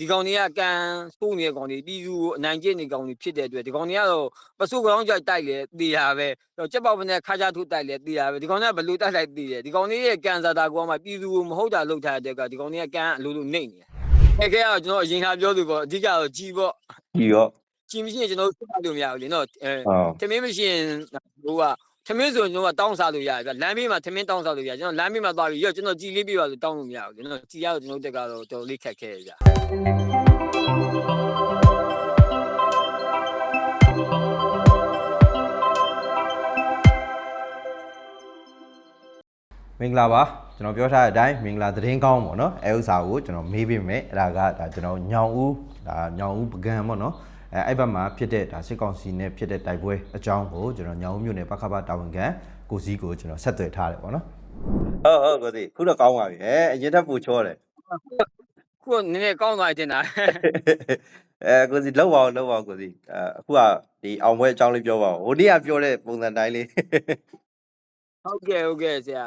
ဒီကောင်တွေကကန်စိုးနေတဲ့ကောင်တွေပြည်သူကိုအနိုင်ကျင့်နေကောင်တွေဖြစ်တဲ့အတွက်ဒီကောင်တွေကတော့ပစုကောင်ကြိုက်တိုက်လေတေးရပဲကြက်ပေါက်ပနဲ့ခါချထုတိုက်လေတေးရပဲဒီကောင်တွေကဘလူတိုက်လိုက်တေးတယ်ဒီကောင်တွေရဲ့ကန်စာတာကောင်မှပြည်သူကိုမဟုတ်တာလုပ်ထားတဲ့ကဒီကောင်တွေကကန်အလိုလိုနေနေတယ်ခဲခဲကတော့ကျွန်တော်အရင်ကပြောသူပေါ့အဓိကတော့ကြီးပေါ့ဒီရောကြီးမရှိရင်ကျွန်တော်ဆက်လို့မရဘူးလေနော်အဲဟုတ်ထမင်းမရှိရင်ဟိုကထမင်းဆိုရင်ကျွန်တော်ကတောင်းစားလို့ရတယ်ဗျလမ်းဘေးမှာထမင်းတောင်းစားလို့ရတယ်ကျွန်တော်လမ်းဘေးမှာသွားပြီးရောကျွန်တော်ကြည်လေးပြပါလို့တောင်းလို့မရဘူးကျွန်တော်ကြည်ရတော့ကျွန်တော်တက်ကတော့တော်တော်လေးခက်ခဲရဗျ မင်္ဂလာပါကျွန်တော်ပြောထားတဲ့အတိုင်းမင်္ဂလာသတင်းကောင်းပေါ့နော်အဲဥစ္စာကိုကျွန်တော်မေးပေးမယ်အဲ့ဒါကဒါကျွန်တော်ညောင်ဦးဒါညောင်ဦးပကံပေါ့နော်အဲအဲ့ဘက်မှာဖြစ်တဲ့ဒါစစ်ကောင်စီနဲ့ဖြစ်တဲ့တိုက်ပွဲအကြောင်းကိုကျွန်တော်ညောင်ဦးမြို့နယ်ပခပတာဝန်ခံကိုစည်းကိုကျွန်တော်ဆက်သွယ်ထားတယ်ပေါ့နော်ဟုတ်ဟုတ်ကိုစီခုတော့ကောင်းပါပြီအဲအရင်တက်ပူချောတယ် ခုကနည်းနည်းကောင်းသွားတယ်တင်တာအဲကိုစီလောက်ပါအောင်လောက်ပါအောင်ကိုစီအဲအခုကဒီအောင်ပွဲအကြောင်းလေးပြောပါဦးဟိုနေ့ကပြောတဲ့ပုံစံတိုင်းလေးဟုတ်ကဲ့ဟုတ်ကဲ့ဆရာ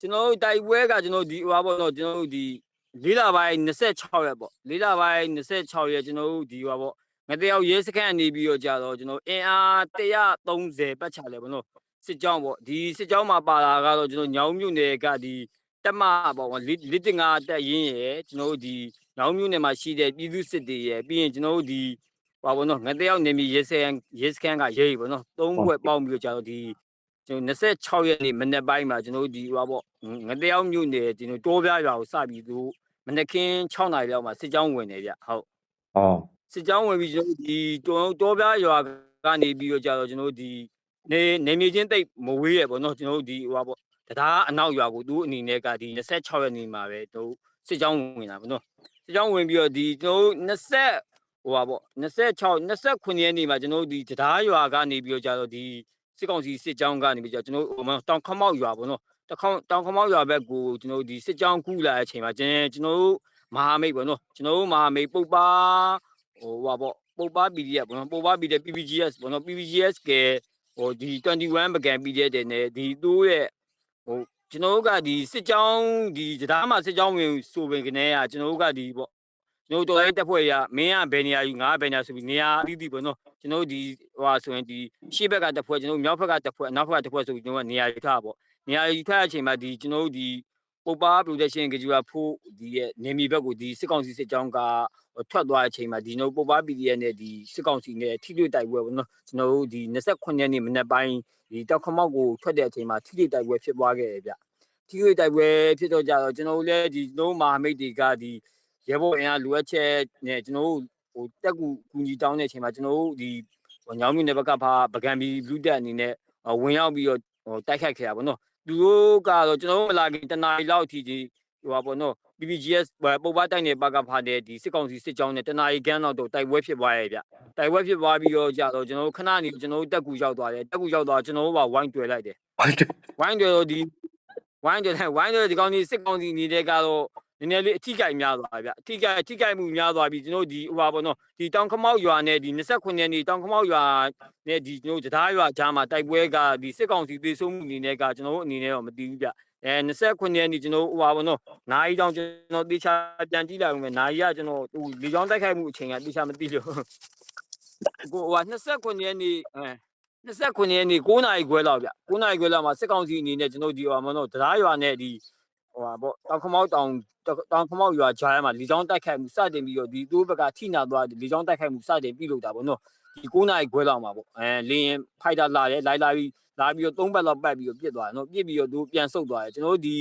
ကျွန်တော်တို့တိုက်ပွဲကကျွန်တော်ဒီဟိုပါပေါ့နော်ကျွန်တော်တို့ဒီလေးလပိုင်း26ရက်ပေါ့လေးလပိုင်း26ရက်ကျွန်တော်တို့ဒီဟိုပါပေါ့ငတယောက်ရဲစခန်းနေပြီးတော့ကြာတော့ကျွန်တော်အင်အား130ပတ်ချလဲပေါ့နော်စစ်ကြောင်းပေါ့ဒီစစ်ကြောင်းမှာပါလာကတော့ကျွန်တော်ညောင်မြို့နယ်ကဒီ တက်မပေါ့ကွာလစ်တင်ငါတက်ရင်ရယ်ကျွန်တော်တို့ဒီညောင်မြို့နယ်မှာရှိတဲ့ပြည်သူစစ်တွေရယ်ပြီးရင်ကျွန်တော်တို့ဒီဟိုပါပေါ့နော်ငတယောက်နေမီရဲစခန်းရဲစခန်းကရဲပေါ့နော်သုံးဘွဲ့ပေါင်းပြီးတော့ကြာတော့ဒီကျွန်တော်26ရက်နေ့မနေ့ပိုင်းမှာကျွန်တော်တို့ဒီဟိုပါပေါ့ငတယောက်မြို့နယ်ကျွန်တော်တိုးပြရွာကိုစပြီးသူမနေ့ကင်း6နာရီလောက်မှာစစ်ကြောင်းဝင်နေဗျဟုတ်ဟောစစ်ကြောင်းဝင်ပြီးကျွန်တော်တို့ဒီတိုးတိုးပြရွာကနေပြီးတော့ကြာတော့ကျွန်တော်တို့ဒီနေနေမြေချင်းတိတ်မဝေးရပေါ့နော်ကျွန်တော်တို့ဒီဟိုပါပေါ့ တရားအနောက်ရွာကိုသူ့အနေနဲ့ကဒီ26ရက်နေ့မှာပဲသူစစ်ကြောင်းဝင်လာပေါ့နော်စစ်ကြောင်းဝင်ပြီးတော့ဒီကျွန်တော်တို့20ဟိုပါပေါ့26 29ရက်နေ့မှာကျွန်တော်တို့ဒီတရားရွာကနေပြီးတော့ကြာတော့ဒီစစ်ကောင်စီစစ်ကြောင်းကနေပြီးတော့ကျွန်တော်တို့ဟိုမှာတောင်ခမောက်ရွာပေါ့နော်တခေါင်တောင်ခမောက်ရွာဘက်ကိုကျွန်တော်တို့ဒီစစ်ကြောင်းကူးလာတဲ့အချိန်မှာကျွန်တော်ကျွန်တော်တို့မဟာမိတ်ပေါ့နော်ကျွန်တော်တို့မဟာမိတ်ပုတ်ပါဟိုဟာပေါ့ပုတ်ပါ PDF ပေါ့နော်ပုတ်ပါ PDF PPGS ပေါ့နော် PPGS ကဟိုဒီ21ပကံ PDF တဲ့နဲ့ဒီသူ့ရဲ့ ဟိုကျွန်တော်တို့ကဒီစစ်ကြောင်းဒီတရားမှာစစ်ကြောင်းဝင်ဆိုပင်ကနေကကျွန်တော်တို့ကဒီပေါ့ကျွန်တော်တို့တော်လိုင်းတက်ဖွဲ့ရမင်းကဘယ်နေရာယူငါကဘယ်နေရာဆိုပြီးနေရာအသီးသီးပေါ့နော်ကျွန်တော်တို့ဒီဟိုဟာဆိုရင်ဒီရှေ့ဘက်ကတစ်ဖွဲ့ကျွန်တော်တို့မြောက်ဘက်ကတစ်ဖွဲ့အနောက်ဘက်ကတစ်ဖွဲ့ဆိုပြီးကျွန်တော်ကနေရာယူထားပေါ့နေရာယူထားတဲ့အချိန်မှာဒီကျွန်တော်တို့ဒီ ပုပ္ပါ protection ကကြူရာဖို့ဒီရဲ့နေမီဘက်ကိုဒီစစ်ကောင်စီစစ်ကြောင်းကထွက်သွားတဲ့အချိန်မှာဒီကျွန်တော်ပုပ္ပါ PDF နဲ့ဒီစစ်ကောင်စီနဲ့ထိတွေ့တိုက်ပွဲပေါ့နော်ကျွန်တော်တို့ဒီ29ရက်နေ့မနေ့ပိုင်းဒီတောက်ခမောက်ကိုထွက်တဲ့အချိန်မှာထိတွေ့တိုက်ပွဲဖြစ်ပွားခဲ့တယ်ဗျထိတွေ့တိုက်ပွဲဖြစ်တော့ကြတော့ကျွန်တော်တို့လည်းဒီကျွန်တော်တို့မဟာမိတ်တွေကဒီရဲဘော်အင်အားလိုအပ်ချက်နဲ့ကျွန်တော်တို့ဟိုတက်ကူကူညီတောင်းတဲ့အချိန်မှာကျွန်တော်တို့ဒီဟိုညောင်မြင့်နယ်ဘက်ကဖာပကံဘီလူတက်အနေနဲ့ဟိုဝင်ရောက်ပြီးတော့ဟိုတိုက်ခိုက်ခဲ့တာပေါ့နော် သူတို့ကတော့ကျွန်တော်တို့မလာခင်တနားရီလောက်အထိဒီဟိုပါပေါ့နော် PPGS ပုတ်ပါတိုက်နယ်ဘက်ကဖာတဲ့ဒီစစ်ကောင်စီစစ်ကြောင်းနဲ့တနားရီခန်းတော့တိုက်ပွဲဖြစ်သွားရဲ့ဗျတိုက်ပွဲဖြစ်သွားပြီးတော့ကြာတော့ကျွန်တော်တို့ခဏနေကျွန်တော်တို့တက်ကူရောက်သွားတယ်တက်ကူရောက်သွားကျွန်တော်တို့ကဝိုင်းတွေ့လိုက်တယ်ဝိုင်းတယ်တော့ဒီဝိုင်းတယ်ဝိုင်းတယ်ဒီကောင်းကြီးစစ်ကောင်းကြီးနေတဲ့ကတော့န ည်းနည်းလေးအထီးကြိုက်များသွားဗျအထီးကြိုက်အထီးကြိုက်မှုများသွားပြီကျွန်တော်ဒီဟိုပါပေါ့နော်ဒီတောင်ခမောက်ရွာနဲ့ဒီ29ရက်နေ့တောင်ခမောက်ရွာနဲ့ဒီကျွန်တော်တရားရွာကြားမှာတိုက်ပွဲကဒီစစ်ကောင်စီသေးဆုံးမှုအနေနဲ့ကကျွန်တော်တို့အနေနဲ့တော့မသိဘူးဗျအဲ29ရက်နေ့ကျွန်တော်ဟိုပါပေါ့နော်နိုင်ကြောင်ကျွန်တော်တေချာပြန်ကြည့်လိုက်အောင်မယ်နိုင်ရကျွန်တော်ဟိုလေကြောင်းတိုက်ခိုက်မှုအချိန်ကတေချာမသိလို့ကိုဟို29ရက်နေ့အဲ29ရက်နေ့9နာရီခွဲလောက်ဗျ9နာရီခွဲလောက်မှာစစ်ကောင်စီအနေနဲ့ကျွန်တော်ဒီဟိုမနော်တရားရွာနဲ့ဒီ ဟိုဟာပေါ့တောင်ခမောက်တောင်တောင်ခမောက်ရွာကြားထဲမှာလေကြောင်းတိုက်ခိုက်မှုစတင်ပြီးတော့ဒီသူ့ဘက်ကထိနာသွားတယ်လေကြောင်းတိုက်ခိုက်မှုစတင်ပြုလုပ်တာပေါ့နော်ဒီ9နာရီခွဲလောက်မှာပေါ့အဲလင်းရင်ဖိုက်တာလာတယ်လိုက်လာပြီးလာပြီးတော့၃ဘက်လောက်ပတ်ပြီးတော့ပြစ်သွားတယ်နော်ပြစ်ပြီးတော့သူပြန်ဆုတ်သွားတယ်ကျွန်တော်တို့ဒီ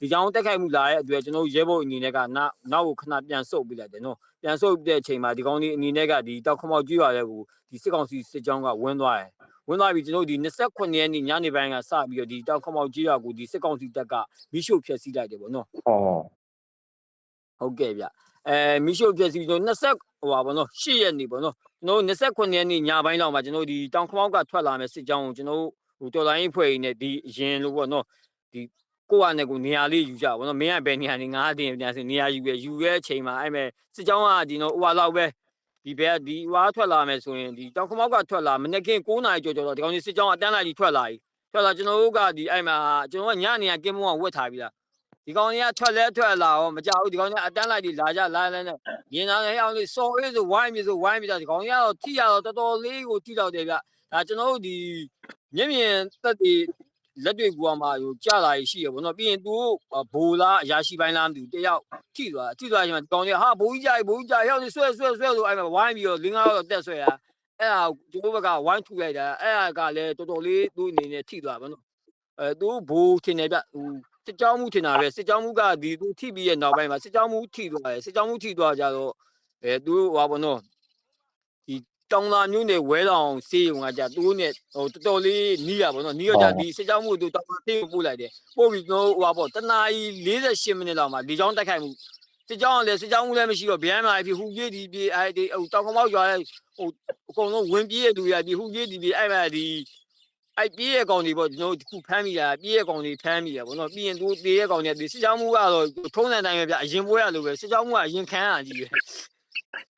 ဒီကြောင်းတက်ခိုက်မှုလာရဲ့အတွက်ကျွန်တော်တို့ရဲဘော်အနေနဲ့ကနောက်နောက်ကိုခဏပြန်ဆုတ်ပြလိုက်တယ်နော်ပြန်ဆုတ်တဲ့အချိန်မှာဒီကောင်းလေးအနေနဲ့ကဒီတောက်ခမောက်ကျွေးရတဲ့ကိုဒီစစ်ကောင်စီစစ်ကြောင်းကဝင်းသွားတယ်ဝင်သွားပြီကျွန်တော်တို့ဒီ29ရက်နေ့ညနေပိုင်းကစပြီးတော့ဒီတောက်ခမောက်ကြီးရွာကိုဒီစစ်ကောင်စီတပ်ကမိရှုဖျက်ဆီးလိုက်တယ်ပေါ့နော်ဟောဟုတ်ကဲ့ဗျအဲမိရှုဖျက်ဆီးကျွန်တော်20ဟိုပါပေါ့နော်8ရက်နေ့ပေါ့နော်ကျွန်တော်တို့29ရက်နေ့ညပိုင်းလောက်မှာကျွန်တော်တို့ဒီတောင်ခမောက်ကထွက်လာမယ်စစ်ကြောင်းကိုကျွန်တော်တို့ဟိုတော်လိုင်းဖွဲ့ရင်းနဲ့ဒီအရင်လို့ပေါ့နော်ဒီ ကိုယ့်အနေကိုနေရာလေးယူကြပါတော့မင်းကဘယ်နေရာနေငါအတင်ပြန်စနေရာယူပဲယူရဲ့အချိန်မှာအဲ့မဲ့စစ်ကြောင်းကဒီနော်ဟိုဟာလောက်ပဲဒီဘက်ဒီဟွာထွက်လာမယ်ဆိုရင်ဒီတောင်ခမောက်ကထွက်လာမနေ့က9နာရီကျော်ကျော်တော့ဒီကောင်ကြီးစစ်ကြောင်းအတန်းလိုက်ကြီးထွက်လာပြီထွက်လာကျွန်တော်တို့ကဒီအဲ့မှာကျွန်တော်ကညနေကကင်းမုံကဝတ်ထားပြီလားဒီကောင်ကြီးကထွက်လဲထွက်လာရောမကြောက်ဘူးဒီကောင်ကြီးကအတန်းလိုက်ဒီလာကြလာလဲနဲ့မြင်လာတဲ့အောင်လေးစော်အေးဆိုဝိုင်းပြီဆိုဝိုင်းပြီဆိုဒီကောင်ကြီးကတော့ထိရတော့တော်တော်လေးကိုထိတော့တယ်ဗျဒါကျွန်တော်တို့ဒီမျက်မြင်သက်တည် လက်တွေ့ကူအောင်မှာဟိုကြလာရရှိရပေါ့နော်ပြီးရင်သူဘိုလားအရာရှိပိုင်းလားမသိဘူးတယောက်ထိသွားထိသွားချိန်မှာဒီကောင်ကြီးဟာဘိုးကြီးကြိုက်ဘိုးကြီးကြိုက်ရောက်နေဆွဲဆွဲဆွဲဆိုအဲ့မှာဝိုင်းပြီးတော့လင်းကားတော့တက်ဆွဲရအဲ့ဒါကျွန်တော်ဘက်ကဝိုင်းထူလိုက်တာအဲ့ဒါကလည်းတော်တော်လေးသူ့အနေနဲ့ထိသွားပါနော်အဲသူဘိုးထင်တယ်ဗျဟိုစစ်ကြောင်းမှုထင်တာပဲစစ်ကြောင်းမှုကဒီသူထိပြီးရဲ့နောက်ပိုင်းမှာစစ်ကြောင်းမှုထိသွားတယ်စစ်ကြောင်းမှုထိသွားကြတော့အဲသူဟောဘောနော်ဒီ တောင်သာမျိုးနဲ့ဝဲတောင်စေးုံကကြသူနဲ့ဟိုတော်တော်လေးနီးရပါတော့နီးရကြဒီစစ်ကြောင်းမှုသူတောင်သာစေးကိုပို့လိုက်တယ်ပို့ပြီးကျွန်တော်ဟိုဘောတနာရီ48မိနစ်လောက်မှာဒီကြောင်းတိုက်ခိုက်မှုစစ်ကြောင်းကလည်းစစ်ကြောင်းမှုလည်းမရှိတော့ဗျမ်းမာဖြစ်ဟူပြေးဒီပြေးအဲဒီဟိုတောင်ကမောက်ရွာလဲဟိုအကုန်လုံးဝင်ပြေးရသူရဒီဟူပြေးဒီပြေးအဲ့မှာဒီအဲ့ပြေးရကောင်တွေပေါ့ကျွန်တော်တို့ခုဖမ်းမိတာပြေးရကောင်တွေဖမ်းမိရပေါ့နော်ပြီးရင်သူတေးရကောင်တွေဒီစစ်ကြောင်းမှုကတော့ထုံးစံတိုင်းပဲဗျအရင်ပွဲရလို့ပဲစစ်ကြောင်းမှုကအရင်ခံရကြီးပဲ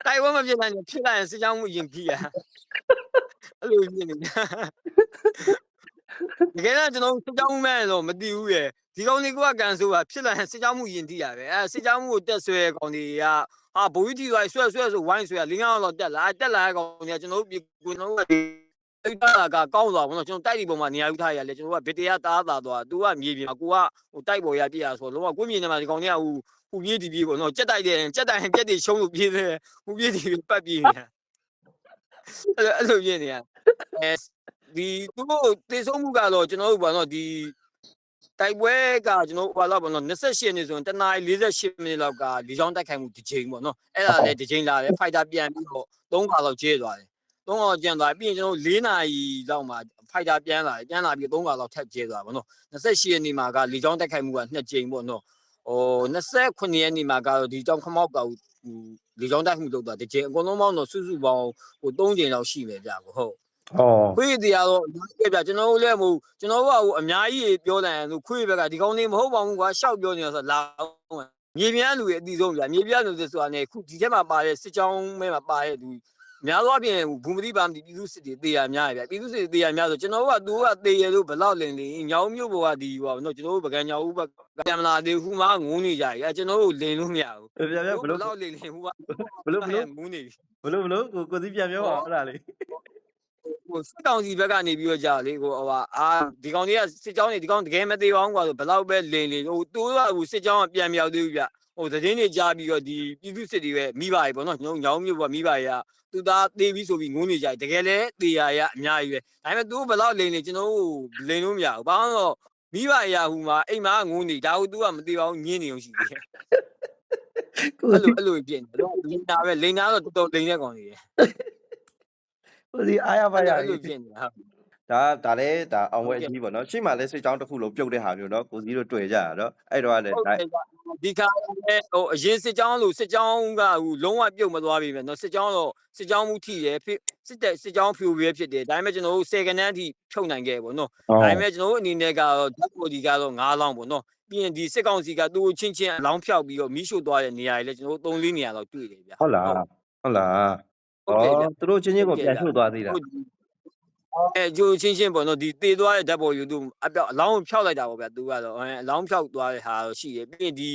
တိုက်ပွဲမဖြစ်နိုင်ရင်ဖြစ်လာရင်စစ်ကြောင်းမှုအရင်ကြီးရအဲ့လိုဖြစ်နေတာတကယ်တော့ကျွန်တော်စစ်ကြောင်းမှုမဲ့တော့မသိဘူးရယ်ဒီကောင်တွေကကန်ဆိုတာဖြစ်လာရင်စစ်ကြောင်းမှုယင်တီးရပဲအဲစစ်ကြောင်းမှုကိုတက်ဆွဲကောင်တွေကဟာဘိုးကြီးတီသွားဆွဲဆွဲဆိုဝိုင်းဆွဲလင်းအောင်တော့တက်လာတက်လာကောင်တွေကကျွန်တော်တို့ပြည်ကျွန်တော်တို့ကအဲ့ဒါကကောင်းသွားဘောနော်ကျွန်တော်တိုက်ဒီပုံမှာနေရာယူထားရလဲကျွန်တော်ကဗီတရာတားတာသွားသူကမြေပြင်မှာကိုကဟိုတိုက်ပေါ်ရပြည့်ရဆိုလုံးဝကိုမြေနေမှာဒီကောင်တွေကဟို ဟိုပြေးဒီပြေးပေါ့နော်ကြက်တိုက်တယ်ကြက်တိုက်ရင်ကြက်တွေရှုံးလို့ပြေးတယ်ဟိုပြေးဒီပြေးပတ်ပြေးနေတာအဲ့လိုအဲ့လိုပြေးနေတာအဲဒီသူတို့တေဆုံးမှုကတော့ကျွန်တော်တို့ဘောနော်ဒီတိုက်ပွဲကကျွန်တော်ဘာလို့ဘောနော်28ရက်နေ့ဆိုရင်တနား48မိနစ်လောက်ကဒီချောင်းတိုက်ခိုက်မှုတစ်ချိန်ပေါ့နော်အဲ့ဒါလည်းတစ်ချိန်လာတယ်ဖိုက်တာပြန်ပြီးတော့၃ခါလောက်ကျဲသွားတယ်သုံးកောင်ကျန်သွားပြီးရင်ကျွန်တော်၄နာရီလောက်မှာဖိုက်တာပြန်လာတယ်ပြန်လာပြီးသုံးកောင်လောက်ထပ်ကျဲသွားပါတော့28ရက်နေ့မှာကလေကြောင်းတက်ခိုက်မှုကနှစ်ကြိမ်ပေါ့နော် ဟို29ရက်နေ့မှာကတော့ဒီကြောင်ခမောက်ကဟိုလေကြောင်းတက်မှုလုပ်တာတစ်ကြိမ်အကုန်လုံးပေါင်းတော့စုစုပေါင်းဟို3ကြိမ်လောက်ရှိမယ်ဗျကိုဟုတ်ဟောခွေးတရားတော့အများကြီးပဲဗျကျွန်တော်တို့လည်းမဟုတ်ကျွန်တော်တို့ကဟိုအများကြီးပြောတယ်လို့ခွေးဘက်ကဒီကောင်းနေမဟုတ်ပါဘူးကွာရှောက်ပြောနေတာဆိုလာမြေပြန်းလူရဲ့အတီဆုံးဗျမြေပြန်းလူဆိုတာနဲ့ခုဒီထဲမှာပါတဲ့စစ်ကြောင်းမဲမှာပါတဲ့လူ များသောအားဖြင့်ဘူမတိပါမတိပြည်သူစစ်တွေတေးရများရဗျပြည်သူစစ်တွေတေးရများဆိုကျွန်တော်တို့ကသူကတေးရလို့ဘလောက်လင်လင်ညောင်မျိုးဘောကဒီဟိုနော်ကျွန်တော်တို့ပကံညောင်ဦးဘက်ကပြန်မလာသေးဘူးမှငုံနေကြရကျွန်တော်တို့လင်လို့မရဘူးပြပြပြဘလို့လောက်လင်လင်ဟိုကဘလို့ဘလို့ငုံနေပြီဘလို့ဘလို့ကိုကိုစီပြန်ပြောပါအဲ့ဒါလေးဟိုစစ်တောင်စီဘက်ကနေပြီးတော့ကြာလေဟိုဟိုအာဒီကောင်တွေကစစ်ကြောင်းတွေဒီကောင်တကယ်မသေးပါဘူးကွာဆိုဘလောက်ပဲလင်လင်ဟိုတိုးကဟိုစစ်ကြောင်းကပြန်မြောက်သေးဘူးဗျ ဟိုသတင်းတွေကြားပြီးတော့ဒီပြည်သူစစ်တွေပဲမိပါရေပေါ့နော်ညောင်းညောင်းမျိုးပေါ့မိပါရေကသူသားတေးပြီးဆိုပြီးငုံနေကြတယ်တကယ်လဲတေးရရအများကြီးပဲဒါပေမဲ့သူဘယ်လောက်လိန်နေကျွန်တော်တို့လိန်လို့မရဘူးဘာလို့တော့မိပါရေဟိုမှာအိမ်မှာငုံနေဒါကို तू ကမသေးပါဘူးညင်းနေအောင်ရှိသေးတယ်ကိုအဲ့လိုအဲ့လိုပြင်တယ်တော့လိန်တာပဲလိန်တာတော့တော်တော်လိန်တဲ့ကောင်ကြီးတယ်ဟိုဒီအားရပါရအဲ့လိုပြင်တယ်ဟုတ်ဒါဒါလည်းဒါအောင်ဝဲအကြီးပေါ့နော်ရှေ့မှာလည်းစစ်ကြောင်းတစ်ခုလုံးပြုတ်တဲ့ဟာမျိုးနော်ကိုစည်းတို့တွေ့ကြတာနော်အဲ့တော့လည်းဒါ ဒီခါလည်းဟိုအရင်စစ်ကြောင်းလို့စစ်ကြောင်းကဟိုလုံးဝပြုတ်မသွားပြီပဲเนาะစစ်ကြောင်းတော့စစ်ကြောင်းမှုထိတယ်ဖြစ်စစ်တဲ့စစ်ကြောင်းဖြူပြဲဖြစ်တယ်ဒါပေမဲ့ကျွန်တော်တို့10ကနန်းအထိဖြုတ်နိုင်ခဲ့ပေါ့เนาะဒါပေမဲ့ကျွန်တော်တို့အနေနဲ့ကတော့ဓာတ်ပေါ်ဒီကတော့9လောင်းပေါ့เนาะပြီးရင်ဒီစစ်ကောင်စီကသူ့ကိုချင်းချင်းအလောင်းဖြောက်ပြီးတော့မီးရှို့သွားတဲ့နေရာတွေလည်းကျွန်တော်တို့3 4နေရာလောက်တွေ့တယ်ဗျ ဟုတ်လားဟုတ်လား ဟုတ်တယ်ဗျ ဩသူတို့ချင်းချင်းကိုပြန်ရှုပ်သွားသေးတာ ဟုတ် အဲဂျိုးချင်းချင်းပေါ့နော်ဒီတေသွားတဲ့ဓာတ်ပေါ်ယူသူအပြောက်အလောင်းဖြောက်လိုက်တာပေါ့ဗျာသူကတော့အလောင်းဖြောက်သွားတဲ့ဟာတော့ရှိတယ်ပြီးရင်ဒီ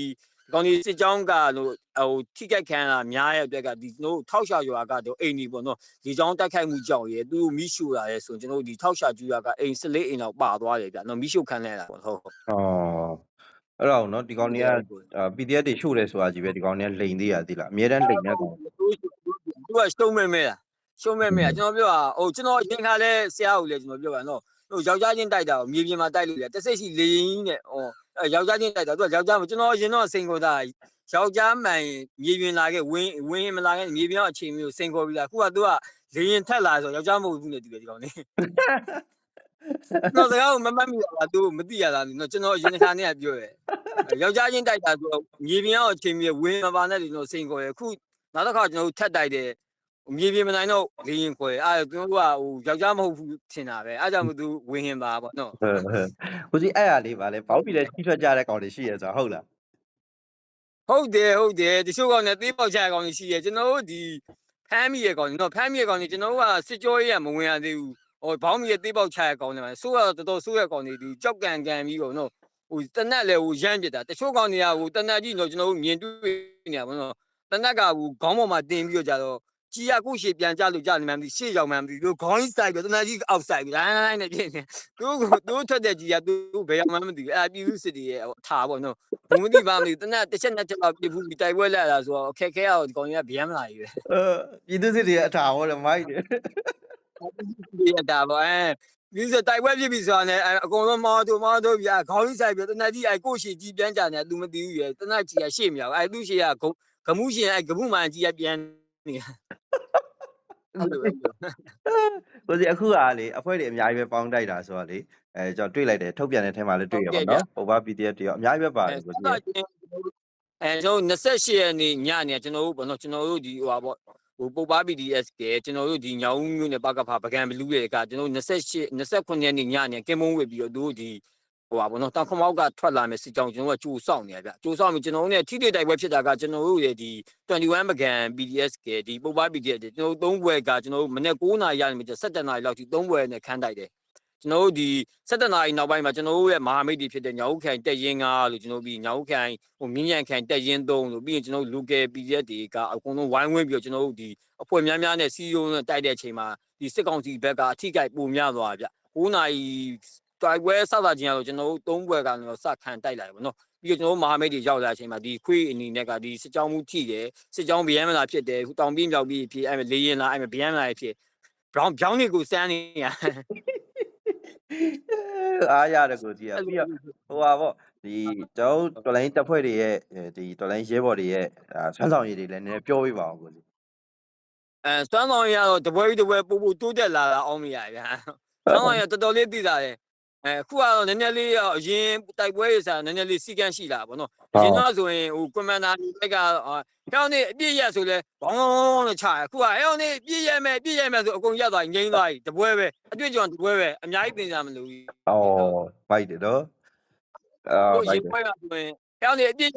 ကောင်းဒီစစ်ကြောင်းကလို့ဟိုထိခိုက်ခံတာများရဲ့အတွက်ကဒီကျွန်တော်ထောက်ရှာရွာကတော့အိမ်ကြီးပေါ့နော်ဒီကြောင်းတိုက်ခိုက်မှုကြောင့်ရဲသူမိရှူလာရဲဆိုရင်ကျွန်တော်ဒီထောက်ရှာကျူရွာကအိမ်၁၄အိမ်လောက်ပါသွားတယ်ဗျာနော်မိရှူခံလိုက်တာပေါ့ဟုတ်ဟုတ်အဲ့တော့နော်ဒီကောင်တွေက PDF တွေရှို့တယ်ဆိုတာကြီးပဲဒီကောင်တွေကလိန်သေးရသေးလားအများတန်းလိန်နေကုန်သူကရှုံးမဲမဲလား ရှုံးမဲ့မဲ့ကျွန်တော်ပြောတာဟိုကျွန်တော်အရင်ခါလဲဆရာကိုလည်းကျွန်တော်ပြောတာနော်ဟိုယောက်ျားချင်းတိုက်တာကိုမြေပြင်မှာတိုက်လို့လေတစ်စိတ်ရှိလေရင်နဲ့ဟောအဲယောက်ျားချင်းတိုက်တာသူကယောက်ျားမကျွန်တော်အရင်တော့စိန်ခေါ်တာယောက်ျားမှန်မြေပြင်လာခဲ့ဝင်းဝင်းမလာခဲ့မြေပြင်အချိန်မျိုးစိန်ခေါ်ပြီးလာခုကသူကလေရင်ထက်လာဆိုယောက်ျားမဟုတ်ဘူးနဲ့တူတယ်ဒီကောင်လေးတော့စကားကိုမမှတ်မိတာသူမသိရတာနော်ကျွန်တော်အရင်ခါနဲ့ပြောရဲယောက်ျားချင်းတိုက်တာဆိုမြေပြင်အချိန်မျိုးဝင်းမပါနဲ့ဒီလိုစိန်ခေါ်ရခုနောက်တစ်ခါကျွန်တော်တို့ထက်တိုက်တယ် မြေပြင်မနိုင်တော့လေရင်ခွဲအဲသူတို့ကဟိုယောက်ျားမဟုတ်ဘူးထင်တာပဲအဲကြောင့်မို့သူဝင်ဟင်ပါပေါ့နော်ကိုစီအဲ့ရလေးပါလေဘောက်ပြီးလဲထိထွက်ကြတဲ့ကောင်တွေရှိရဲဆိုတာဟုတ်လားဟုတ်တယ်ဟုတ်တယ်တချို့ကောင်နဲ့သေးပေါက်ချရကောင်ကြီးရှိရကျွန်တော်တို့ဒီဖမ်းမိရကောင်ကြီးနော်ဖမ်းမိရကောင်ကြီးကျွန်တော်တို့ကစစ်ကြောရေးရမဝင်ရသေးဘူးဟိုဘောင်းမီရသေးပေါက်ချရကောင်တွေမှာဆိုးရတော့တော်တော်ဆိုးရကောင်တွေဒီကြောက်ကန်ကန်ပြီးတော့နော်ဟိုတနက်လည်းဟိုရမ်းပြစ်တာတချို့ကောင်တွေကဟိုတနက်ကြီးတော့ကျွန်တော်တို့မြင်တွေ့နေရပါတော့တနက်ကဟိုခေါင်းပေါ်မှာတင်ပြီးတော့ကြတော့ ကြီးရကုရှေပြန်ကြလို့ကြနေမှမသိရှေ့ရောက်မှမသိသူခေါင်းကြီးစိုက်ပြီးတနက်ကြီးအောက်စိုက်ပြီးတိုင်းနဲ့ပြင်းနေသူသူထွက်တဲ့ကြီးကသူဘယ်ရောက်မှမသိဘူးအဲ့ပြည်သူစစ်တွေရဲ့အထာပေါ့နော်ဘုံမသိပါမသိတနက်တစ်ချက်နဲ့ချက်တော့ပြဘူးပြီးတိုက်ပွဲလက်လာဆိုတော့အခက်ခဲအောင်ဒီကောင်ကြီးကဗျမ်းမလာကြီးပဲအဲပြည်သူစစ်တွေအထာဟောတယ်မိုက်တယ်ဒီရတာပေါ့အဲဒီစတိုက်ပွဲဖြစ်ပြီဆိုတာနဲ့အကုန်လုံးမောတို့မောတို့ပြခေါင်းကြီးဆိုင်ပြီးတနက်ကြီးအဲကိုရှေကြီးပြန်ကြနေသူမသိဘူးရတနက်ကြီးကရှေ့မြောက်အဲသူရှေ့ကဂမှုရှင်အဲဂမှုမှန်ကြီးကပြန် နေအဲ့လိုကိုစီအခုကလေအဖွဲ့တွေအများကြီးပဲပေါင်းတိုက်တာဆိုတော့လေအဲကျွန်တော်တွေ့လိုက်တယ်ထုတ်ပြန်တဲ့ထဲမှာလည်းတွေ့ရပါတော့ဟိုဘာ PDF တွေရောအများကြီးပဲပါတယ်ကိုစီအဲကျွန်တော်28ရက်နေ့ညနေကျွန်တော်တို့ဘောနော်ကျွန်တော်တို့ဒီဟိုပါပေါ့ဟိုပုတ်ပါ BDS ကကျွန်တော်တို့ဒီညောင်ဦးမြို့နယ်ပကဖာပကံဘလူးတွေကကျွန်တော်28 29ရက်နေ့ညနေကင်မုံဝစ်ပြီးတော့တို့ဒီ ဟိုပါဘောနော်တောင်ခမောက်ကထွက်လာမယ်စစ်ကြောင်းကျွန်တော်ကကြိုးဆောင်နေရဗျကြိုးဆောင်ပြီးကျွန်တော်တို့ ਨੇ ထိတိတိုက်ပွဲဖြစ်တာကကျွန်တော်တို့ရဲ့ဒီ21ပကံ BDS ကဒီပုတ်ပါ BDS တွေကျွန်တော်တို့၃ဘွဲကကျွန်တော်တို့မနေ့9နာရီရနေပြီ17နာရီလောက်ထိ3ဘွဲနဲ့ခန်းတိုက်တယ်ကျွန်တော်တို့ဒီ17နာရီနောက်ပိုင်းမှာကျွန်တော်တို့ရဲ့မဟာမိတ်တွေဖြစ်တဲ့ညောင်ခိုင်တက်ရင်9လို့ကျွန်တော်ပြီးညောင်ခိုင်ဟိုမြင်းရန်ခိုင်တက်ရင်3လို့ပြီးရင်ကျွန်တော်တို့ local PDF တွေကအကုန်လုံးဝိုင်းဝန်းပြီးတော့ကျွန်တော်တို့ဒီအဖွဲ့များများနဲ့စီယုံနဲ့တိုက်တဲ့အချိန်မှာဒီစစ်ကောင်စီဘက်ကအထိကိုက်ပုံများသွားဗျ9နာရီ တိုက်ပွဲဆောက်တာချင်းကတော့ကျွန်တော်တို့3ဘွဲကတော့စခံတိုက်လာတယ်ဗောနော်ပြီးတော့ကျွန်တော်တို့မဟာမိတ်တွေရောက်လာတဲ့အချိန်မှာဒီခွေးအနေနဲ့ကဒီစစ်ကြောင်းမှုထိတယ်စစ်ကြောင်းဗျမ်းမလာဖြစ်တယ်ဟိုတောင်ပြင်းမြောက်ပြီးဖြစ်အဲ့လေရင်လာအဲ့ဗျမ်းမလာဖြစ် brown ပြောင်းတွေကိုစမ်းနေရအားရတယ်ကိုစီကပြီးတော့ဟိုပါပေါ့ဒီကျွန်တော်တော်လိုင်းတပ်ဖွဲ့တွေရဲ့ဒီတော်လိုင်းရဲဘော်တွေရဲ့ဆွမ်းဆောင်ရည်တွေလည်းနည်းနည်းပြောပြပါအောင်ကိုစီအဲစွမ်းဆောင်ရတော့တပွဲပြီးတပွဲပို့ပို့တိုးတက်လာတာအောင်မရဗျာစွမ်းဆောင်ရတော်တော်လေးသိတာတယ် အဲခုကတော့နည်းနည်းလေးတော့အရင်တိုက်ပွဲတွေစားနည်းနည်းလေးစီကန်းရှိလာပါတော့အရင်တော့ဆိုရင်ဟိုကွန်မန်ဒါဘက်ကဟောင်းနေအပြည့်ရက်ဆိုလဲဘောင်းလို့ချရခုကဟောင်းနေပြည့်ရက်မဲ့ပြည့်ရက်မဲ့ဆိုအကုန်ရက်သွားငိမ့်သွားပြီတပွဲပဲအတွေ့အကြုံတပွဲပဲအများကြီးသင်ကြမလို့။အော်မိုက်တယ်နော်။အာကိုမိုရေက်တယ်ပွဲကဆိုရင်ဟောင်းနေအပြည့်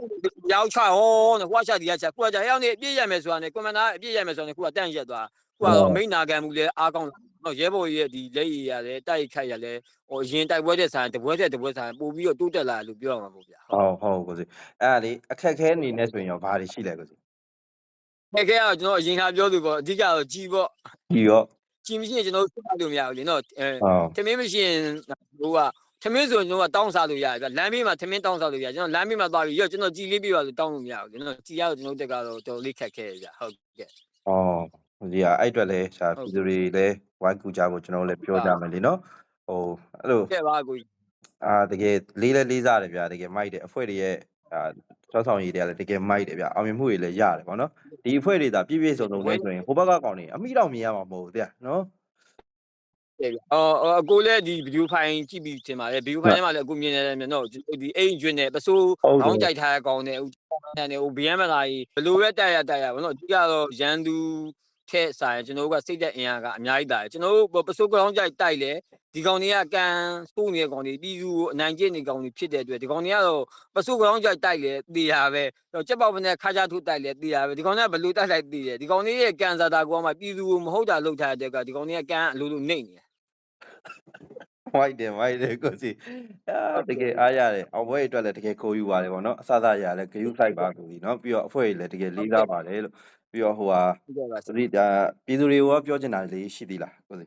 ရောက်ချဟောနဲ့ဟိုကချဒီကချခုကချဟောင်းနေအပြည့်ရက်မဲ့ဆိုတာနဲ့ကွန်မန်ဒါအပြည့်ရက်မဲ့ဆိုတာနဲ့ခုကတန့်ရက်သွားခုကတော့မိန်နာခံမှုလဲအားကောင်း တော့ရဲဘော်ရဲ့ဒီလက်ရည်ရလဲတိုက်ခိုက်ရလဲဟိုရင်တိုက်ပွဲတဲ့ဆိုင်တပွဲတဲ့တပွဲဆိုင်ပို့ပြီးတော့တိုးတက်လာလို့ပြောရမှာပေါ့ဗျာ။ဟုတ်ဟုတ်ကိုစီ။အဲ့ဒါလေအခက်ခဲအနေနဲ့ဆိုရင်ရောဘာတွေရှိလဲကိုစီခဲခဲကတော့ကျွန်တော်အရင်ကပြောသူပေါ့အဓိကတော့ကြီးပေါ့။ဒီရောကြီးမရှိရင်ကျွန်တော်စစ်လို့မရဘူးလေနော်အဲဟုတ်သမင်းမရှိရင်ဟိုကသမင်းဆိုရင်ကျွန်တော်ကတောင်းစားလို့ရတယ်ဗျလမ်းဘေးမှာသမင်းတောင်းစားလို့ရတယ်ကျွန်တော်လမ်းဘေးမှာသွားပြီးရောကျွန်တော်ကြည်လေးပြပါလို့တောင်းလို့မရဘူးကျွန်တော်ကြည်ရတော့ကျွန်တော်တက်ကတော့တော်တော်လေးခက်ခဲရဗျဟုတ်ကဲ့။အော် ကိုစီကအဲ့အတွက်လဲဒါဟုတ်ပြည်သူတွေလည်းဝိုင်းကူကြဖို့ကျွန်တော်တို့လည်းပြောကြမယ်လीနော်။ဟိုအဲ့လို ကဲပါကိုကြီးအာတကယ်လေးလဲလေးစားတယ်ဗျာတကယ်မိုက်တယ်အဖွဲ့တွေရဲ့အာစောဆောင်ရည်တွေကလည်းတကယ်မိုက်တယ်ဗျာအောင်မြင်မှုတွေလည်းရတယ်ပေါ့နော်။ဒီအဖွဲ့တွေဒါပြည့်ပြည့်စုံစုံလဲဆိုရင်ဟိုဘက်ကကောင်တွေအမိတော်မြင်ရမှာမဟုတ်ဘူးတဲ့နော်ကဲဗျအော်အော်အကိုလည်းဒီဗီဒီယိုဖိုင်ကြည့်ပြီးထင်ပါတယ်ဗီဒီယိုဖိုင်ထဲမှာလည်းအကိုမြင်နေတယ်မြင်တော့ဒီအိမ်ကျွင်းနဲ့ပစိုးခေါင်းကြိုက်ထားတဲ့ကောင်နဲ့ဟိုနဲ့ဟို BM လာကြီးဘလို့ပဲတက်ရတက်ရဘာလို့အဓိကတော့ရန်သူ ထဲဆိုင်ကျွန်တော်တို့ကစိတ်သက်အင်အားကအများကြီးတာတယ်ကျွန်တော်တို့ပစိုးခေါင်းကြိုက်တိုက်လေဒီကောင်တွေကကန်စိုးနေတဲ့ကောင်တွေပြည်သူကိုအနိုင်ကျင့်နေကောင်တွေဖြစ်တဲ့အတွက်ဒီကောင်တွေကတော့ပစိုးခေါင်းကြိုက်တိုက်လေတေးရပဲကြက်ပေါက်နဲ့ခါချထုတ်တိုက်လေတေးရပဲဒီကောင်တွေကဘလို့တိုက်လိုက်တေးတယ်ဒီကောင်တွေရဲ့ကန်စာတာကောမှပြည်သူကိုမဟုတ်တာလုပ်ထားတဲ့ကဒီကောင်တွေကကန်အလိုလိုနှိမ့်နေတယ်မိုက်တယ်မိုက်တယ်ကိုစီအာတကယ်အားရတယ်အောင်ပွဲအတွက်လည်းတကယ်ကိုယူပါတယ်ပေါ့နော်အစသာရလည်းဂယုဆိုင်ပါကိုစီနော်ပြီးတော့အဖွဲ့တွေလည်းတကယ်လေးစားပါတယ်လို့ ပြီးတော့ဟိုဟာဟုတ်ကဲ့ပါသတိဒါပြည်သူတွေကိုရောပြောချင်တာလေးရှိသေးလားကိုစီ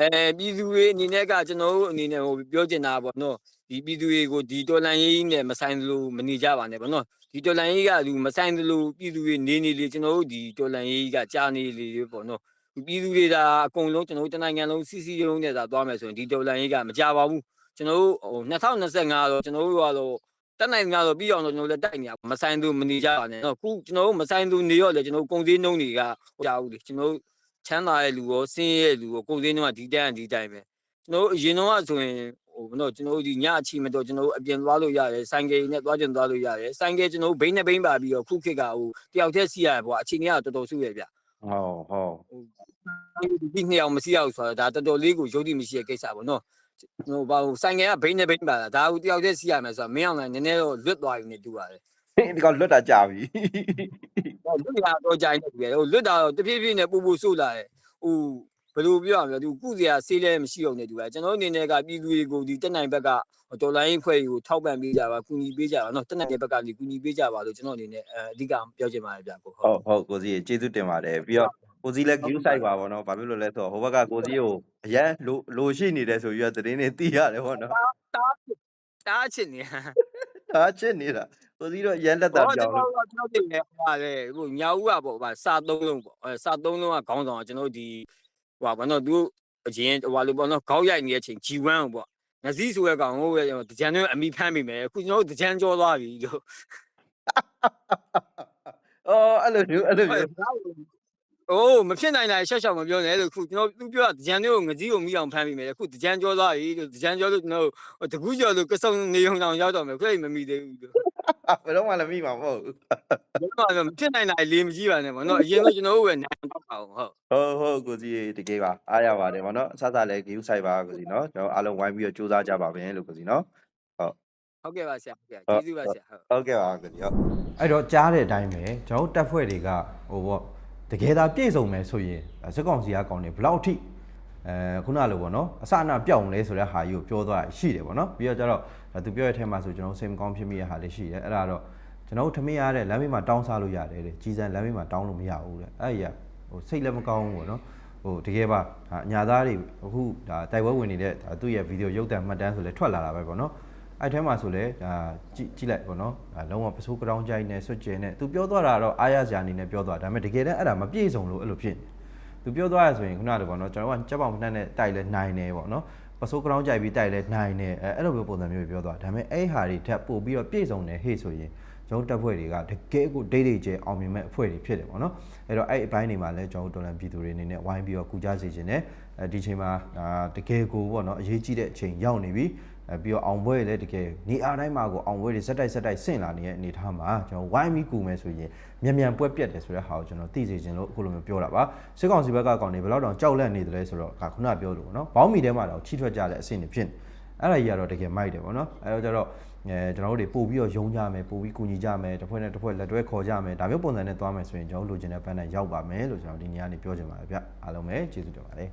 အဲပြည်သူတွေအနေနဲ့ကကျွန်တော်တို့အနေနဲ့ဟိုပြောချင်တာပေါ့နော်ဒီပြည်သူတွေကိုဒီတော်လန်ရေးနဲ့မဆိုင်သလိုမနေကြပါနဲ့ပေါ့နော်ဒီတော်လန်ရေးကလူမဆိုင်သလိုပြည်သူတွေနေနေလေကျွန်တော်တို့ဒီတော်လန်ရေးကကြာနေလေပေါ့နော်ပြည်သူတွေဒါအကုန်လုံးကျွန်တော်တို့တနိုင်ငံလုံးစီစီရုံးနဲ့သာသွားမယ်ဆိုရင်ဒီတော်လန်ရေးကမကြပါဘူးကျွန်တော်တို့ဟို2025တော့ကျွန်တော်တို့ကတော့ တက်နိုင်များတော့ပြီးအောင်တော့ကျွန်တော်တို့လည်းတိုက်နေရမဆိုင်သူမနေကြပါနဲ့နော်ခုကျွန်တော်တို့မဆိုင်သူနေရောလေကျွန်တော်တို့ကုန်စည်နှုန်းတွေကဟိုကြာဘူးလေကျွန်တော်တို့ချမ်းသာတဲ့လူရောဆင်းရဲတဲ့လူရောကိုယ်စင်းတော့ဒီတိုင်းဒီတိုင်းပဲကျွန်တော်တို့အရင်တော့ဆိုရင်ဟိုဘယ်တော့ကျွန်တော်တို့ဒီညအချိန်မတော့ကျွန်တော်တို့အပြင်သွားလို့ရတယ်ဆိုင်ကယ်နဲ့သွားကျင်သွားလို့ရတယ်ဆိုင်ကယ်ကျွန်တော်တို့ဘိန်းနဲ့ဘိန်းပါပြီးတော့ခုခေတ်ကဟိုတယောက်တည်းစီးရတယ်ပေါ့အချိန်ကြီးကတော်တော်စုရဗျဟုတ်ဟုတ်ဒီနှစ်ယောက်မစီးရဘူးဆိုတာဒါတော်တော်လေးကိုယုံကြည်မရှိတဲ့ကိစ္စပေါ့နော် ဟိုဘာဟိုဆိုင်ကယ်ကဘိန်းနဲ့ဘိန်းပါတာဒါဟိုတယောက်တည်းစီးရမယ်ဆိုတာမင်းအောင်လည်းနည်းနည်းတော့လွတ်သွားပြီနဲ့တူပါတယ်ဒီကောင်လွတ်တာကြာပြီဟိုလွတ်တာတော့ကြိုင်နေပြီဟိုလွတ်တာတော့တဖြည်းဖြည်းနဲ့ပူပူဆိုးလာတယ်ဟိုဘယ်လိုပြောရမလဲသူကုစရာဆေးလဲမရှိအောင်နေသူကကျွန်တော်အနေနဲ့ကပြည်သူတွေကိုဒီတက်နိုင်ဘက်ကတော်လိုင်းဖွဲ့ကိုထောက်ပံ့ပေးကြပါကူညီပေးကြပါနော်တက်နိုင်တဲ့ဘက်ကနေကူညီပေးကြပါလို့ကျွန်တော်အနေနဲ့အဓိကပြောချင်ပါတယ်ဗျကိုဟုတ်ဟုတ်ဟုတ်ကိုစီကျေးဇူးတင်ပါတယ်ပြီးတော့ ကိုစီလည်း view site ပါဗောနော်ဘာဖြစ်လို့လဲဆိုတော့ဟိုဘက်ကကိုစီကိုအရန်လိုလိုရှိနေတယ်ဆိုပြီးတော့သတင်းတွေသိရတယ်ဗောနော်တားတားချင်နေဒါချစ်နေတာကိုစီတော့အရန်လက်တာဟောကျွပြောန်င်းတော်တို့ပြောတယ်ဟာလေဟိုညာဦးကပေါ့ဗာစာသုံးလုံးပေါ့အဲစာသုံးလုံးကခေါင်းဆောင်ကျွန်တော်ဒီဟိုဘာနော်သူအရင်ဟိုလိုပေါ့နော်ခေါက်ရိုက်နေတဲ့အချိန် G1 ကိုပေါ့ငစီဆိုတဲ့ကောင်ဟိုပဲတကြံတွေအမိဖမ်းမိမယ်အခုကျွန်တော်တို့တကြံကြောသွားပြီလို့အော်အဲ့လိုမျိုးအဲ့လိုမျိုး အိုးမဖြစ်နိုင်တာရှက်ရှောက်မပြောနဲ့လို့ခုကျွန်တော်သူပြောတာဒကြံတွေကိုငကြီးကိုမိအောင်ဖမ်းပြီးမယ်ခုဒကြံကြောသွားပြီလို့ဒကြံကြောလို့ကျွန်တော်တကူးကြောလို့ကစုံနေုံတောင်ရောက်တော့မယ်ခုအိမ်မမိသေးဘူးလို့ဘယ်တော့မှလည်းမိမှာမဟုတ်ဘူးဘယ်တော့မှမဖြစ်နိုင်တာလေးမကြည့်ပါနဲ့ဗောနော်အရင်ကကျွန်တော်တို့ပဲနိုင်တော့ပါအောင်ဟုတ်ဟုတ်ဟုတ်ကိုစီတကယ်ပါအားရပါတယ်ဗောနော်အဆဆလည်း view site ပါကိုစီနော်ကျွန်တော်အားလုံးဝိုင်းပြီးတော့စူးစမ်းကြပါမယ်လို့ကိုစီနော်ဟုတ်ကဲ့ပါဆရာဟုတ်ကဲ့ကျေးဇူးပါဆရာဟုတ်ဟုတ်ကဲ့ပါကိုစီဟုတ်အဲ့တော့ကြားတဲ့အတိုင်းပဲကျွန်တော်တို့တက်ဖွဲ့တွေကဟိုဗော တကယ်သာပြည့်စုံမယ်ဆိုရင်စက်ကောင်စီကကောင်းနေဘယ်လောက်ထိအဲခုနလိုပေါ့နော်အစအနပြောင်းလဲဆိုတဲ့ဟာကြီးကိုပြောသွားတာရှိတယ်ပေါ့နော်ပြီးတော့ကျတော့ဒါသူပြောတဲ့အထက်မှာဆိုကျွန်တော်စိတ်မကောင်းဖြစ်မိတဲ့ဟာလေးရှိတယ်အဲ့ဒါတော့ကျွန်တော်တို့ထမင်းရတဲ့လမ်းမေးမှာတောင်းစားလို့ရတယ်တဲ့ကြီးစံလမ်းမေးမှာတောင်းလို့မရဘူးတဲ့အဲ့ဒီကဟိုစိတ်လည်းမကောင်းဘူးပေါ့နော်ဟိုတကယ်ပါဒါအညာသားတွေအခုဒါတိုက်ပွဲဝင်နေတဲ့ဒါသူ့ရဲ့ဗီဒီယိုရုပ်သံမှတ်တမ်းဆိုလဲထွက်လာတာပဲပေါ့နော် အဲ့ထဲမှာဆိုလဲဒါကြည့်ကြည့်လိုက်ပေါ့နော်ဒါလုံးဝပစိုးကရောင်းကြိုက်နဲ့ဆွတ်ကျဲနဲ့သူပြောသွားတာတော့အားရစရာအနေနဲ့ပြောသွားဒါပေမဲ့တကယ်တမ်းအဲ့ဒါမပြည့်စုံလို့အဲ့လိုဖြစ်နေသူပြောသွားရဆိုရင်ခုနကပေါ့နော်ကျွန်တော်ကကြက်ပေါင်နှက်နဲ့တိုက်လဲနိုင်တယ်ပေါ့နော်ပစိုးကရောင်းကြိုက်ပြီးတိုက်လဲနိုင်တယ်အဲအဲ့လိုမျိုးပုံစံမျိုးပြောသွားဒါပေမဲ့အဲ့ဟာတွေထပ်ပို့ပြီးတော့ပြည့်စုံတယ်ဟေ့ဆိုရင်ကျွန်တော်တပ်ဖွဲ့တွေကတကယ်ကိုဒိတ်ဒိတ်ကျအောင်မြင်မဲ့အဖွဲ့တွေဖြစ်တယ်ပေါ့နော်အဲ့တော့အဲ့အပိုင်းတွေမှာလဲကျွန်တော်တို့တော်လန်ပြည်သူတွေအနေနဲ့ဝိုင်းပြီးတော့ကူကြစေခြင်းနဲ့အဲဒီချိန်မှာဒါတကယ်ကိုပေါ့နော်အရေးကြီးတဲ့အချိန်ရောက်နေပြီ အဲပြီးတော့အောင်ပွဲတွေလည်းတကယ်နေအားတိုင်းမှာကိုအောင်ပွဲတွေစက်တိုက်စက်တိုက်ဆင့်လာနေတဲ့အနေအထားမှာကျွန်တော်ဝိုင်းပြီးကူမယ်ဆိုရင်မြန်မြန်ပွဲပြတ်တယ်ဆိုတဲ့ဟာကိုကျွန်တော်သိစေချင်လို့အခုလိုမျိုးပြောတာပါစစ်ကောင်စီဘက်ကကောင်တွေဘယ်တော့တောင်ကြောက်လန့်နေတယ်လဲဆိုတော့ဒါခုနပြောလို့ပေါ့နော်ဘောင်းမီထဲမှာတော့ချီထွက်ကြတဲ့အဆင့်တွေဖြစ်နေအဲ့ဒါကြီးကတော့တကယ်မိုက်တယ်ပေါ့နော်အဲ့တော့ကျတော့အဲကျွန်တော်တို့တွေပို့ပြီးတော့ယုံကြမယ်ပို့ပြီးကူညီကြမယ်တစ်ဖွဲ့နဲ့တစ်ဖွဲ့လက်တွဲခေါ်ကြမယ်ဒါမျိုးပုံစံနဲ့သွားမယ်ဆိုရင်ကျွန်တော်တို့လိုချင်တဲ့ပန်းနဲ့ရောက်ပါမယ်လို့ကျွန်တော်ဒီနေရာနေပြောချင်ပါတယ်ဗျအားလုံးပဲကျေးဇူးတင်ပါတယ်